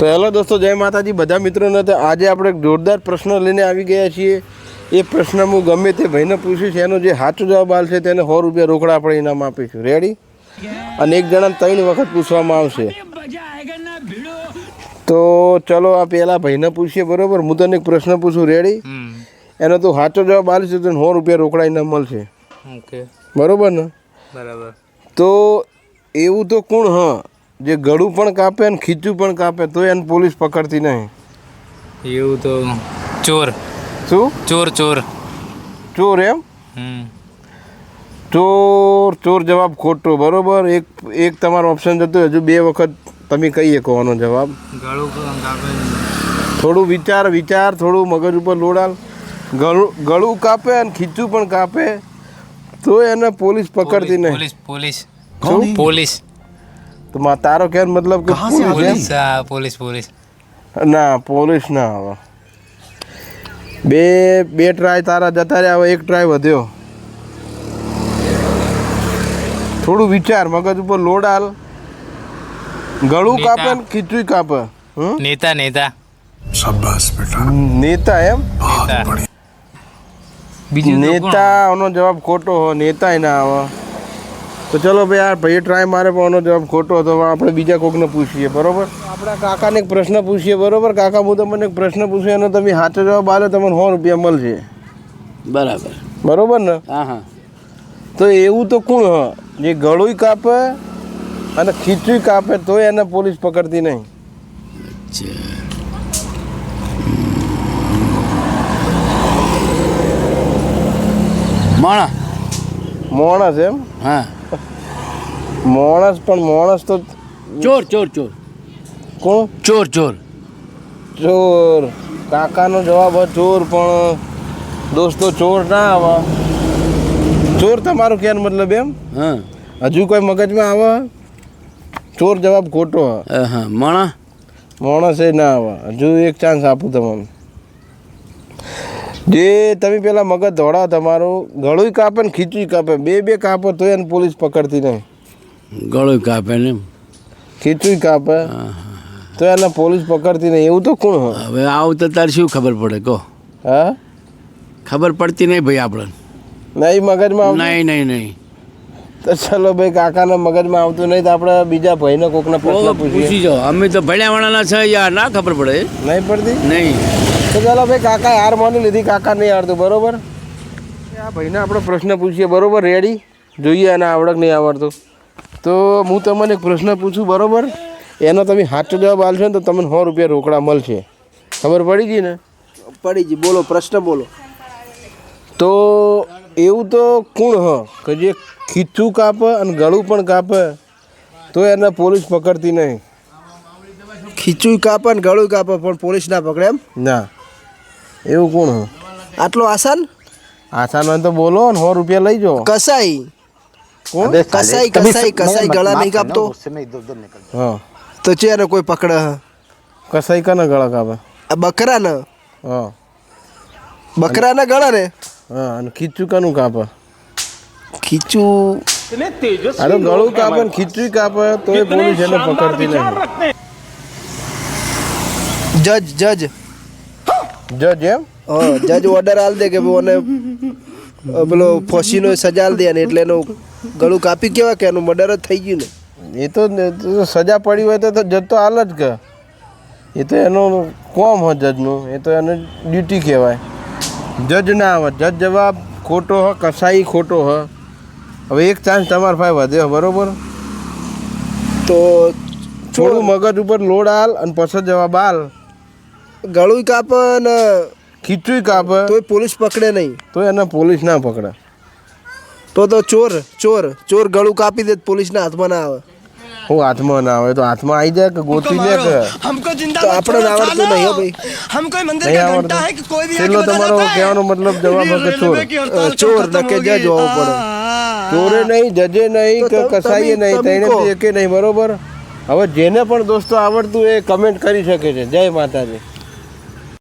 તો હેલો દોસ્તો જય માતાજી. બધા મિત્રોને તો આજે આપણે એક જોરદાર પ્રશ્ન લઈને આવી ગયા છીએ. એ પ્રશ્ન હું ગમે તે ભાઈને પૂછીશ. એનો જે સાચો જવાબ આવશે તેને સો રૂપિયા રોકડા આપણે ઇનામ આપીશું. રેડી અને એક જણાને ત્રણ વખત પૂછવામાં આવશે. તો ચલો આ પહેલા ભાઈને પૂછીએ. બરોબર? હું તને એક પ્રશ્ન પૂછું. રેડી એનો તું સાચો જવાબ આવશે તો સો રૂપિયા રોકડા ઇનામ મળશે. બરોબર ને? બરાબર. તો એવું તો કોણ? હ. જે ગળું પણ કાપે અને ખીચું પણ કાપે તો એને પોલીસ પકડતી નહીં. એવું તો ચોર. શું? ચોર ચોર. ચોર એમ? ચોર ચોર જવાબ ખોટો બરોબર? એક એક તમારો ઓપ્શન જતો હજુ બે વખત તમે કહી શકો આનો જવાબ. ગળું કાપે થોડું વિચાર વિચાર થોડું મગજ ઉપર લોડાલ. ગળું ગળું કાપે અને ખીચું પણ કાપે તો એને પોલીસ પકડતી નહીં. Police police. પોલીસ. તો મા તારો કે મતલબ કે પોલીસ પોલીસ પોલીસ પોલીસ. ના પોલીસ ના આવે. બે બે ટ્રાય તારા જતા રહ્યા એક ટ્રાય વધ્યો. થોડું વિચાર મગજ ઉપર લોડ આલ. ગળું કાપે ને ખીચું કાપે. હમ? નેતા નેતા. નેતા એમ? નેતા. બીજું નેતા જવાબ ખોટો હો નેતા ના આવે. તો ચલો ભાઈ આ ભાઈ ટ્રાય મારે પણ એનો જવાબ ખોટો હતો. આપણે બીજા કોકને પૂછીએ બરોબર? આપણા કાકાને એક પ્રશ્ન પૂછીએ બરોબર? કાકા હું તમને એક પ્રશ્ન પૂછું એનો તમે સાચો જવાબ આવે તમને સો રૂપિયા મળશે. બરાબર. બરોબર ને? હા હા. તો એવું તો કોણ હ? જે ગળું કાપે અને ખીચું કાપે તો એને પોલીસ પકડતી નહીં. માણા. માણસ એમ? હા. માણસ પણ માણસ તો ચોર ચોર ચોર. કોણ? ચોર ચોર. ચોર. કાકાનો જવાબ ચોર પણ દોસ્તો ચોર ના આવે. ચોર તમારો કેન મતલબ એમ? હા. હજુ કોઈ મગજમાં આવે? ચોર જવાબ ખોટો હ હા. માણા? માણસ એ ના આવે. હજુ એક ચાન્સ આપું તમને. જે તમે પેલા મગજ ધોળા તમારું ગળું કાપે ને ખીચું કાપે. બે બે કાપો તો એને પોલીસ પકડતી નહીં. ગળું કાપે ને ખીચું કાપે? તો એને પોલીસ પકડતી નહીં. એવું તો કોણ હવે આવું તો તારે શું ખબર પડે? કહો. હા? ખબર પડતી નહીં ભાઈ આપણે નહીં મગજમાં નહીં નહીં નહીં. તો ચલો ભાઈ કાકાના મગજમાં આવતું નહીં તો આપણે બીજા ભાઈને કોકને પ્રશ્ન પૂછી જાઓ. અમે તો ભણ્યા વાળાના છે યાર. ના ખબર પડે. નહીં પડતી? નહીં. તો ચાલો ભાઈ કાકા હાર માની લીધી. કાકા નહીં હારતું બરોબર? આ ભાઈને આપણે પ્રશ્ન પૂછીએ. બરોબર રેડી જોઈએ અને આવડક નહીં આવડતું. તો હું તમને એક પ્રશ્ન પૂછું બરાબર? એનો તમે સાચો જવાબ આલશો ને તો તમને સો રૂપિયા રોકડા મળશે. ખબર પડી ગઈ ને? પડી ગઈ. બોલો પ્રશ્ન બોલો. તો એવું તો કોણ હ? કે જે ખીચું કાપે અને ગળું પણ કાપે તો એને પોલીસ પકડતી નહીં. ખીચું કાપે ને ગળું કાપે પણ પોલીસ ના પકડે એમ? ના. એવું કોણ હ? આટલો આસાન? આસાન હોય તો બોલો ને સો રૂપિયા લઈ જાઓ. કસાઈ? કસાઈ કસાઈ કસાઈ ગળા નહીં કાપતો હા. તો છે એને કોઈ પકડે? હ. કસાઈ કને ગળા કાપે આ બકરા ને હા. બકરા ના ગળા ને હા અને ખીચું કનું કાપે? ખીચું? અરે ગળું કાપે ને ખીચું કાપે તો એ પોલીસ એને પકડતી નહીં. જજ જજ. જજ એમ? હા જજ ઓર્ડર આલ દે કે ભાઈ ઓને પેલો ફોસીનો સજા દે ને એટલે એનું ગળું કાપી કેવા કે એનું મર્ડર જ થઈ ગયું ને? એ તો સજા પડી હોય તો તો જજ તો હાલ જ કે. એ તો એનું કોમ હોય જજનું એ તો એને ડ્યુટી કહેવાય. જજ ના આવે જજ જવાબ ખોટો હ કસાઈ ખોટો હ. હવે એક ચાન્સ તમારા પાસે વધ્યો બરોબર? તો થોડું મગજ ઉપર લોડ હાલ અને પછી જવાબ હાલ ગળું કાપે ને ખીચું કાપે તોય પોલીસ પકડે નહીં. તો એને પોલીસ ના પકડે. તો તો ચોર ચોર ચોર ગળું કાપી દે પોલીસના હાથમાં ના આવે. હું હાથમાં ના આવે? તો હાથમાં આવી જાય કે ગોતી લે કે? હમકો જિંદા તો આપણે આવડતું નહીં હો ભાઈ. હમ મંદિર કા ઘંટા હે કે કોઈ ભી આકે તમારો કહેવાનો મતલબ જવાબ કે ચોર ચોર નકે જજ હોવો પડે. ચોરે નહીં જજે નહીં કે કસાઈએ નહીં તેને કે નહીં બરોબર? હવે જેને પણ દોસ્તો આવડતું એ કમેન્ટ કરી શકે છે. જય માતાજી.